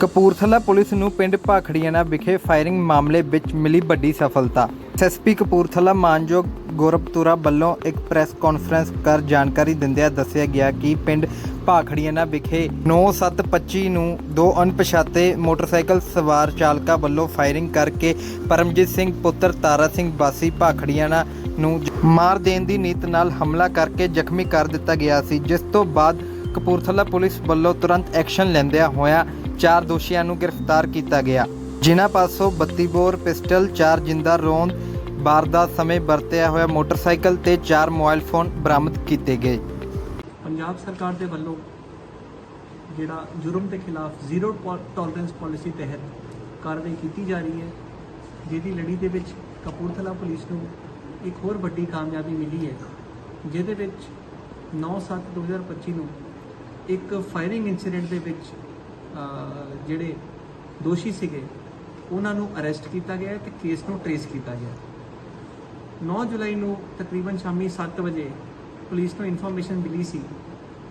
Kapurthala police ਨੂੰ ਪਿੰਡ ਭਾਖੜੀਆਣਾ ਵਿਖੇ ਫਾਇਰਿੰਗ ਮਾਮਲੇ ਵਿੱਚ ਮਿਲੀ ਵੱਡੀ ਸਫਲਤਾ। ਐਸਐਸਪੀ ਕਪੂਰਥਲਾ ਮਾਨਯੋਗ ਗੋਰਪਤੁਰਾ ਵੱਲੋਂ ਇੱਕ ਪ੍ਰੈਸ ਕਾਨਫਰੰਸ ਕਰ ਜਾਣਕਾਰੀ ਦਿੰਦਿਆਂ ਦੱਸਿਆ ਗਿਆ ਕਿ ਪਿੰਡ ਭਾਖੜੀਆਣਾ ਵਿਖੇ 9725 ਨੂੰ ਦੋ ਅਣਪਛਾਤੇ ਮੋਟਰਸਾਈਕਲ ਸਵਾਰ ਚਾਲਕਾਂ ਵੱਲੋਂ ਫਾਇਰਿੰਗ ਕਰਕੇ ਪਰਮਜੀਤ ਸਿੰਘ, ਪੁੱਤਰ ਤਾਰਾ ਸਿੰਘ ਬਾਸੀ ਭਾਖੜੀਆਣਾ ਨੂੰ ਮਾਰ ਦੇਣ ਦੀ ਨੀਤ ਨਾਲ ਹਮਲਾ ਕਰਕੇ ਜ਼ਖਮੀ ਕਰ ਦਿੱਤਾ ਗਿਆ ਸੀ, ਜਿਸ ਤੋਂ ਬਾਅਦ ਕਪੂਰਥਲਾ ਪੁਲਿਸ ਵੱਲੋਂ ਤੁਰੰਤ ਐਕਸ਼ਨ ਲੈਂਦਿਆਂ ਹੋਇਆ ਚਾਰ ਦੋਸ਼ੀਆਂ ਨੂੰ ਗ੍ਰਿਫਤਾਰ ਕੀਤਾ ਗਿਆ। ਜਿਨ੍ਹਾਂ ਪਾਸੋਂ 32 ਬੋਰ, ਪਿਸਟਲ, ਚਾਰ ਜਿੰਦਾ ਰੋਂਦ ਵਾਰਦਾਤ ਸਮੇਂ ਵਰਤਿਆ ਹੋਇਆ ਮੋਟਰਸਾਈਕਲ ਤੇ ਚਾਰ ਮੋਬਾਈਲ ਫੋਨ ਬਰਾਮਦ ਕੀਤੇ ਗਏ। ਪੰਜਾਬ ਸਰਕਾਰ ਦੇ ਵੱਲੋਂ ਜਿਹੜਾ ਜੁਰਮ ਦੇ ਖਿਲਾਫ ਜ਼ੀਰੋ ਟੋਲਰੈਂਸ ਪਾਲਿਸੀ ਤਹਿਤ ਕਾਰਵਾਈ ਕੀਤੀ ਜਾ ਰਹੀ ਹੈ, ਜਿਹਦੀ ਲੜੀ ਦੇ ਵਿੱਚ ਕਪੂਰਥਲਾ ਪੁਲਿਸ ਨੂੰ ਇੱਕ ਹੋਰ ਵੱਡੀ ਕਾਮਯਾਬੀ ਮਿਲੀ ਹੈ, ਜਿਹਦੇ ਵਿੱਚ 9/7/2025 ਨੂੰ ਇੱਕ ਫਾਇਰਿੰਗ ਇਨਸੀਡੈਂਟ ਦੇ ਵਿੱਚ ਜਿਹੜੇ ਦੋਸ਼ੀ ਸੀਗੇ ਉਹਨਾਂ ਨੂੰ ਅਰੈਸਟ ਕੀਤਾ ਗਿਆ ਹੈ ਤੇ ਕੇਸ ਨੂੰ ਟਰੇਸ ਕੀਤਾ ਗਿਆ ਹੈ। 9 ਜੁਲਾਈ ਨੂੰ ਤਕਰੀਬਨ ਸ਼ਾਮੀ 7 ਵਜੇ ਪੁਲਿਸ ਨੂੰ ਇਨਫੋਰਮੇਸ਼ਨ ਮਿਲੀ ਸੀ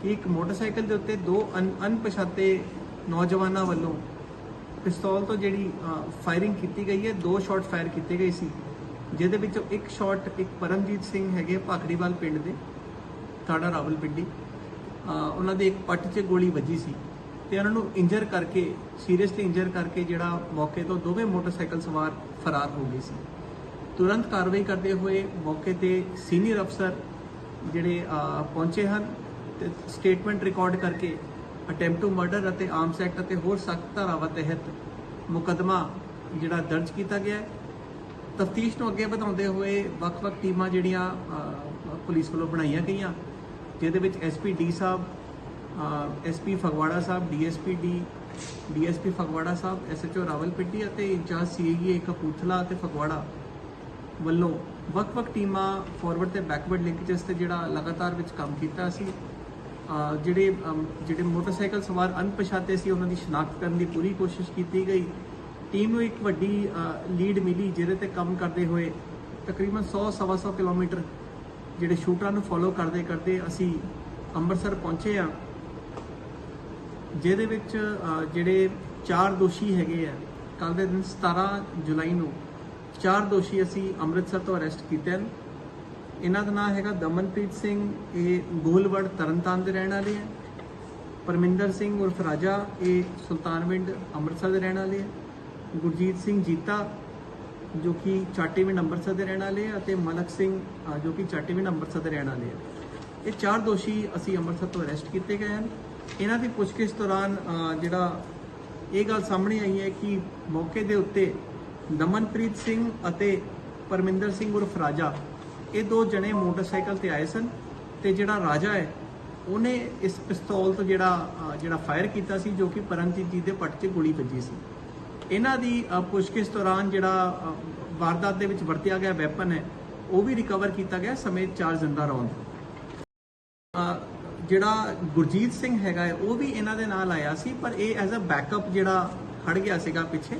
ਕਿ ਇੱਕ ਮੋਟਰਸਾਈਕਲ ਦੇ ਉੱਤੇ ਦੋ ਅਣ- ਅਣਪਛਾਤੇ ਨੌਜਵਾਨਾਂ ਵੱਲੋਂ ਪਿਸਤੌਲ ਤੋਂ ਜਿਹੜੀ ਫਾਇਰਿੰਗ ਕੀਤੀ ਗਈ ਹੈ ਦੋ ਸ਼ਾਟ ਫਾਇਰ ਕੀਤੇ ਗਏ ਸੀ ਜਿਹਦੇ ਵਿੱਚੋਂ ਇੱਕ ਸ਼ਾਟ ਇੱਕ ਪਰਮਜੀਤ ਸਿੰਘ ਹੈਗੇ ਭਾਖੜੀਵਾਲ ਪਿੰਡ ਦੇ ਥਾਣਾ ਰਾਵਲਪਿੰਡੀ ਅ, ਉਹਨਾਂ ਦੇ ਇੱਕ ਪੱਟ 'ਚ ਗੋਲੀ ਵੱਜੀ ਸੀ ਤੇ ਉਹਨਾਂ ਨੂੰ ਇੰਜਰ ਕਰਕੇ ਸੀਰੀਅਸਲੀ ਇੰਜਰ ਕਰਕੇ ਜਿਹੜਾ ਮੌਕੇ ਤੋਂ ਦੋਵੇਂ ਮੋਟਰਸਾਈਕਲ ਸਵਾਰ ਫਰਾਰ ਹੋ ਗਏ ਸੀ। ਤੁਰੰਤ ਕਾਰਵਾਈ ਕਰਦੇ ਹੋਏ ਮੌਕੇ ਤੇ ਸੀਨੀਅਰ ਅਫਸਰ ਜਿਹੜੇ ਪਹੁੰਚੇ ਹਨ ਤੇ ਸਟੇਟਮੈਂਟ ਰਿਕਾਰਡ ਕਰਕੇ ਅਟੈਂਪਟ ਟੂ ਮਰਡਰ ਅਤੇ ਆਰਮਸ ਐਕਟ ਅਤੇ ਹੋਰ ਸਖਤ ਧਾਰਾਵਾਂ ਤਹਿਤ ਮੁਕੱਦਮਾ ਜਿਹੜਾ ਦਰਜ ਕੀਤਾ ਗਿਆ ਹੈ। ਤਫਤੀਸ਼ ਨੂੰ ਅੱਗੇ ਵਧਾਉਂਦੇ ਹੋਏ ਵੱਖ-ਵੱਖ ਟੀਮਾਂ ਜਿਹੜੀਆਂ ਪੁਲਿਸ ਵੱਲੋਂ ਬਣਾਈਆਂ ਗਈਆਂ, ਜਿਹਦੇ ਵਿੱਚ SP D sahib SP Phagwara sahib DSP D DSP Phagwara sahib SHO Rawalpindi ਅਤੇ ਇੰਚਾਰਜ ਸੀਏਈ ਕਪੂਰਥਲਾ ਅਤੇ ਫਗਵਾੜਾ ਵੱਲੋਂ ਵੱਖ-ਵੱਖ ਟੀਮਾਂ ਫਾਰਵਰਡ ਤੇ ਬੈਕਵਰਡ ਲਿੰਕੇਜਸ ਤੇ ਜਿਹੜਾ ਲਗਾਤਾਰ ਵਿੱਚ ਕੰਮ ਕੀਤਾ ਸੀ ਜਿਹੜੇ ਜਿਹੜੇ ਮੋਟਰਸਾਈਕਲ ਸਵਾਰ ਅਣਪਛਾਤੇ ਸੀ, ਉਹਨਾਂ ਦੀ ਸ਼ਨਾਖਤ ਕਰਨ ਦੀ ਪੂਰੀ ਕੋਸ਼ਿਸ਼ ਕੀਤੀ ਗਈ। ਟੀਮ ਨੂੰ ਇੱਕ ਵੱਡੀ ਲੀਡ ਮਿਲੀ, ਜਿਹਦੇ ਤੇ ਕੰਮ ਕਰਦੇ ਹੋਏ ਤਕਰੀਬਨ 100 ਸਵਾ 100 ਕਿਲੋਮੀਟਰ ਜਿਹੜੇ ਸ਼ੂਟਰਾਂ ਨੂੰ ਫੋਲੋ ਕਰਦੇ ਕਰਦੇ ਅਸੀਂ ਅੰਮ੍ਰਿਤਸਰ ਪਹੁੰਚੇ ਆ ਜਿਹਦੇ ਵਿੱਚ ਜਿਹੜੇ ਚਾਰ ਦੋਸ਼ੀ ਹੈਗੇ ਆ ਕੱਲ ਦੇ ਦਿਨ 17 ਜੁਲਾਈ ਨੂੰ ਚਾਰ ਦੋਸ਼ੀ ਅਸੀਂ ਅੰਮ੍ਰਿਤਸਰ ਤੋਂ ਅਰੈਸਟ ਕੀਤੇ ਹਨ। ਇਹਨਾਂ ਦਾ ਨਾਮ ਹੈਗਾ ਦਮਨਪ੍ਰੀਤ ਸਿੰਘ, ਇਹ ਗੋਲਵੜ ਤਰਨਤਾਰਨ ਦੇ ਰਹਿਣ ਵਾਲੇ ਹੈ ਪਰਮਿੰਦਰ ਸਿੰਘ ਉਰਫ ਰਾਜਾ, ਇਹ ਸੁਲਤਾਨਵਿੰਡ ਅੰਮ੍ਰਿਤਸਰ ਦੇ ਰਹਿਣ ਵਾਲੇ ਹੈ ਗੁਰਜੀਤ ਸਿੰਘ ਜੀਤਾ, ਜੋ ਕਿ ਚਾਟੀਵਿੰਡ ਅੰਮ੍ਰਿਤਸਰ ਦੇ ਰਹਿਣ ਵਾਲੇ ਆ, ਅਤੇ ਮਲਕ ਸਿੰਘ ਜੋ ਕਿ ਚਾਟੀਵਿੰਡ ਅੰਮ੍ਰਿਤਸਰ ਦੇ ਰਹਿਣ ਵਾਲੇ ਹੈ ਇਹ ਚਾਰ ਦੋਸ਼ੀ ਅਸੀਂ ਅੰਮ੍ਰਿਤਸਰ ਤੋਂ ਅਰੈਸਟ ਕੀਤੇ ਗਏ ਹਨ। ਇਹਨਾਂ ਦੀ ਪੁੱਛਗਿੱਛ ਦੌਰਾਨ ਜਿਹੜਾ ਇਹ ਗੱਲ ਸਾਹਮਣੇ ਆਈ ਹੈ ਕਿ ਮੌਕੇ ਦੇ ਉੱਤੇ ਦਮਨਪ੍ਰੀਤ ਸਿੰਘ ਅਤੇ ਪਰਮਿੰਦਰ ਸਿੰਘ ਉਰਫ ਰਾਜਾ, ਇਹ ਦੋ ਜਣੇ ਮੋਟਰਸਾਈਕਲ ਤੇ ਆਏ ਸਨ ਤੇ ਜਿਹੜਾ ਰਾਜਾ ਹੈ, ਉਹਨੇ ਇਸ ਪਿਸਤੌਲ ਤੋਂ ਜਿਹੜਾ ਜਿਹੜਾ ਫਾਇਰ ਕੀਤਾ ਸੀ, ਜੋ ਕਿ ਪਰਮਜੀਤ ਜੀ ਦੇ ਪੱਟ 'ਚ ਗੋਲੀ ਵੱਜੀ ਸੀ। ਇਹਨਾਂ ਦੀ ਪੁੱਛਗਿੱਛ ਦੌਰਾਨ ਜਿਹੜਾ ਵਾਰਦਾਤ ਦੇ ਵਿੱਚ ਵਰਤਿਆ ਗਿਆ ਵੈਪਨ ਹੈ, ਉਹ ਵੀ ਰਿਕਵਰ ਕੀਤਾ ਗਿਆ ਸਮੇਤ ਚਾਰ ਜ਼ਿੰਦਾ ਰੌਂਦ। ਜਿਹੜਾ ਗੁਰਜੀਤ ਸਿੰਘ ਹੈਗਾ ਉਹ ਵੀ ਇਹਨਾਂ ਦੇ ਨਾਲ ਆਇਆ ਸੀ, ਪਰ ਇਹ ਐਜ਼ ਅ ਬੈਕਅਪ ਜਿਹੜਾ ਖੜ ਗਿਆ ਸੀਗਾ ਪਿੱਛੇ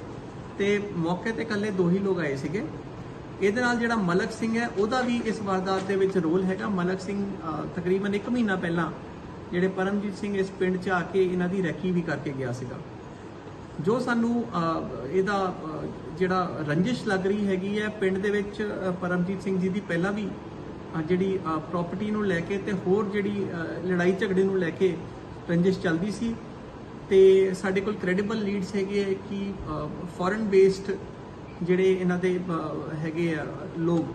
ਤੇ ਮੌਕੇ ਤੇ ਇਕੱਲੇ ਦੋ ਹੀ ਲੋਕ ਆਏ ਸੀਗੇ। ਇਹਦੇ ਨਾਲ ਜਿਹੜਾ ਮਲਕ ਸਿੰਘ ਹੈ, ਉਹਦਾ ਵੀ ਇਸ ਵਾਰਦਾਤ ਦੇ ਵਿੱਚ ਰੋਲ ਹੈਗਾ। ਮਲਕ ਸਿੰਘ ਤਕਰੀਬਨ 1 ਮਹੀਨਾ ਪਹਿਲਾਂ ਜਿਹੜੇ ਪਰਮਜੀਤ ਸਿੰਘ ਇਸ ਪਿੰਡ 'ਚ ਆ ਕੇ ਇਹਨਾਂ ਦੀ ਰੈਕੀ ਵੀ ਕਰਕੇ ਗਿਆ ਸੀਗਾ। ਜੋ ਸਾਨੂੰ ਇਹਦਾ ਜਿਹੜਾ ਰੰਜਿਸ਼ ਲੱਗ ਰਹੀ ਹੈਗੀ ਹੈ, ਪਿੰਡ ਦੇ ਵਿੱਚ ਪਰਮਜੀਤ ਸਿੰਘ ਜੀ ਦੀ ਪਹਿਲਾਂ ਵੀ ਜਿਹੜੀ ਪ੍ਰਾਪਰਟੀ ਨੂੰ ਲੈ ਕੇ ਤੇ ਹੋਰ ਜਿਹੜੀ ਲੜਾਈ ਝਗੜੇ ਨੂੰ ਲੈ ਕੇ ਰੰਜਿਸ਼ ਚੱਲਦੀ ਸੀ ਤੇ ਸਾਡੇ ਕੋਲ ਕ੍ਰੈਡੀਬਲ ਲੀਡਸ ਹੈਗੇ ਹੈ ਕਿ ਫੋਰਨ ਬੇਸਡ ਜਿਹੜੇ ਇਹਨਾਂ ਦੇ ਹੈਗੇ ਆ ਲੋਕ,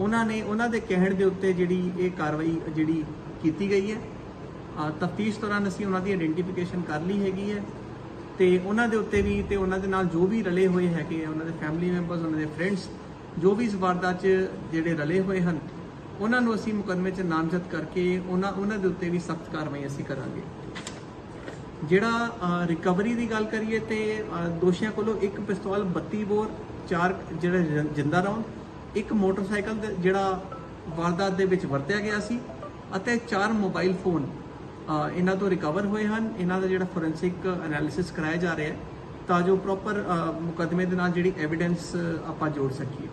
ਉਹਨਾਂ ਨੇ ਉਹਨਾਂ ਦੇ ਕਹਿਣ ਦੇ ਉੱਤੇ ਜਿਹੜੀ ਇਹ ਕਾਰਵਾਈ ਜਿਹੜੀ ਕੀਤੀ ਗਈ ਹੈ। ਤਫਤੀਸ਼ ਦੌਰਾਨ ਅਸੀਂ ਉਹਨਾਂ ਦੀ ਆਇਡੈਂਟੀਫਿਕੇਸ਼ਨ ਕਰ ਲਈ ਹੈਗੀ ਹੈ ਤੇ ਉਹਨਾਂ ਦੇ ਉੱਤੇ ਵੀ ਤੇ ਉਹਨਾਂ ਦੇ ਨਾਲ ਜੋ ਵੀ ਰਲੇ ਹੋਏ ਹੈਗੇ ਆ, ਉਹਨਾਂ ਦੇ ਫੈਮਿਲੀ ਮੈਂਬਰਸ ਉਹਨਾਂ ਦੇ ਫਰੈਂਡਸ ਜੋ ਵੀ ਇਸ ਵਾਰਦਾਤ 'ਚ ਜਿਹੜੇ ਰਲੇ ਹੋਏ ਹਨ ਉਹਨਾਂ ਨੂੰ ਅਸੀਂ ਮੁਕੱਦਮੇ 'ਚ ਨਾਮਜ਼ਦ ਕਰਕੇ ਉਹਨਾਂ ਉਹਨਾਂ ਦੇ ਉੱਤੇ ਵੀ ਸਖਤ ਕਾਰਵਾਈ ਅਸੀਂ ਕਰਾਂਗੇ। ਜਿਹੜਾ ਰਿਕਵਰੀ ਦੀ ਗੱਲ ਕਰੀਏ ਤੇ ਦੋਸ਼ੀਆਂ ਕੋਲੋਂ ਇੱਕ ਪਿਸਤੌਲ 32 ਬੋਰ, ਚਾਰ ਜਿਹੜੇ ਜਿੰਦਾ ਰੌਂਦ ਇੱਕ ਮੋਟਰਸਾਈਕਲ ਤੇ ਜਿਹੜਾ ਵਾਰਦਾਤ ਦੇ ਵਿੱਚ ਵਰਤਿਆ ਗਿਆ ਸੀ ਅਤੇ ਚਾਰ ਮੋਬਾਈਲ ਫੋਨ ਇਹਨਾਂ ਤੋਂ ਰਿਕਵਰ ਹੋਏ ਹਨ। ਇਹਨਾਂ ਦਾ ਜਿਹੜਾ ਫੋਰੈਂਸਿਕ ਐਨਾਲਿਸਿਸ ਕਰਾਇਆ ਜਾ ਰਿਹਾ ਹੈ ਤਾਂ ਜੋ ਪ੍ਰੋਪਰ ਮੁਕੱਦਮੇ ਦੇ ਨਾਲ ਜਿਹੜੀ ਐਵੀਡੈਂਸ ਆਪਾਂ ਜੋੜ ਸਕੀਏ।